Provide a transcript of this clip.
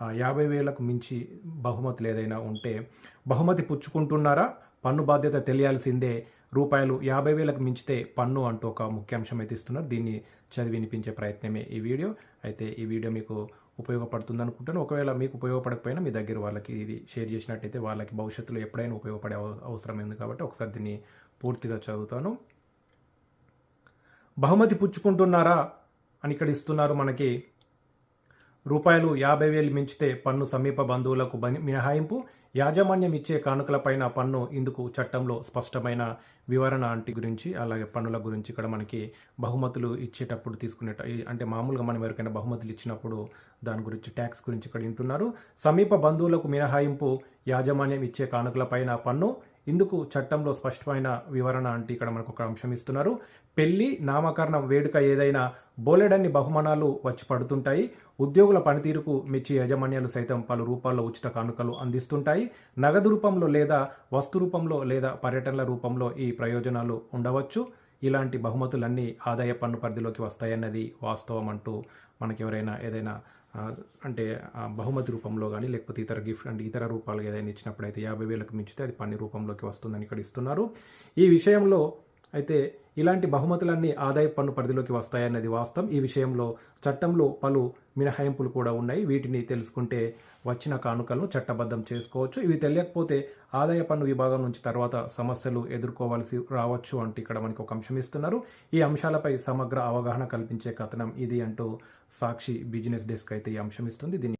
యాభై వేలకు మించి బహుమతులు ఏదైనా ఉంటే బహుమతి పుచ్చుకుంటున్నారా? పన్ను బాధ్యత తెలియాల్సిందే. రూపాయలు యాభై వేలకు మించితే పన్ను అంటూ ఒక ముఖ్యాంశం అయితే ఇస్తున్నారు. దీన్ని చదివి వినిపించే ప్రయత్నమే ఈ వీడియో. అయితే ఈ వీడియో మీకు ఉపయోగపడుతుంది అనుకుంటాను ఒకవేళ మీకు ఉపయోగపడకపోయినా మీ దగ్గర వాళ్ళకి ఇది షేర్ చేసినట్టయితే వాళ్ళకి భవిష్యత్తులో ఎప్పుడైనా ఉపయోగపడే అవసరం ఉంది కాబట్టి ఒకసారి దీన్ని పూర్తిగా చదువుతాను. బహుమతి పుచ్చుకుంటున్నారా అని ఇక్కడ ఇస్తున్నారు మనకి రూపాయలు యాభై వేలు మించితే పన్ను సమీప బంధువులకు మినహాయింపు యాజమాన్యం ఇచ్చే కానుకలపైన పన్ను ఇందుకు చట్టంలో స్పష్టమైన వివరణ అంటి గురించి అలాగే పన్నుల గురించి ఇక్కడ మనకి బహుమతులు ఇచ్చేటప్పుడు తీసుకునే అంటే మామూలుగా మనం ఎవరికైనా బహుమతులు ఇచ్చినప్పుడు దాని గురించి ట్యాక్స్ గురించి ఇక్కడ వింటున్నారు. సమీప బంధువులకు మినహాయింపు యాజమాన్యం ఇచ్చే కానుకలపైన పన్ను ఇందుకు చట్టంలో స్పష్టమైన వివరణ అంటే ఇక్కడ మనకు ఒక అంశం ఇస్తున్నారు. పెళ్ళి నామకరణం వేడుక ఏదైనా బోలెడన్ని బహుమానాలు వచ్చి పడుతుంటాయి. ఉద్యోగుల పనితీరుకు మెచ్చి యాజమాన్యాలు సైతం పలు రూపాల్లో ఉచిత కానుకలు అందిస్తుంటాయి. నగదు రూపంలో లేదా వస్తు రూపంలో లేదా పర్యటనల రూపంలో ఈ ప్రయోజనాలు ఉండవచ్చు. ఇలాంటి బహుమతులన్నీ ఆదాయ పన్ను పరిధిలోకి వస్తాయన్నది వాస్తవం అంటూ మనకి ఎవరైనా ఏదైనా అంటే ఆ బహుమతి రూపంలో కానీ లేకపోతే ఇతర గిఫ్ట్ అంటే ఇతర రూపాలు ఏదైనా ఇచ్చినప్పుడు అయితే యాభై వేలకు మించితే అది పన్ను రూపంలోకి వస్తుందని ఇక్కడ ఇస్తున్నారు. ఈ విషయంలో అయితే ఇలాంటి బహుమతులన్నీ ఆదాయ పన్ను పరిధిలోకి వస్తాయన్నది వాస్తవం. ఈ విషయంలో చట్టంలో పలు మినహాయింపులు కూడా ఉన్నాయి. వీటిని తెలుసుకుంటే వచ్చిన కానుకలను చట్టబద్ధం చేసుకోవచ్చు. ఇవి తెలియకపోతే ఆదాయ పన్ను విభాగం నుంచి తర్వాత సమస్యలు ఎదుర్కోవాల్సి రావచ్చు అంటూ ఇక్కడ మనకి ఒక అంశం ఇస్తున్నారు. ఈ అంశాలపై సమగ్ర అవగాహన కల్పించే కథనం ఇది అంటూ సాక్షి బిజినెస్ డెస్క్ అయితే ఈ అంశం ఇస్తుంది. దీన్ని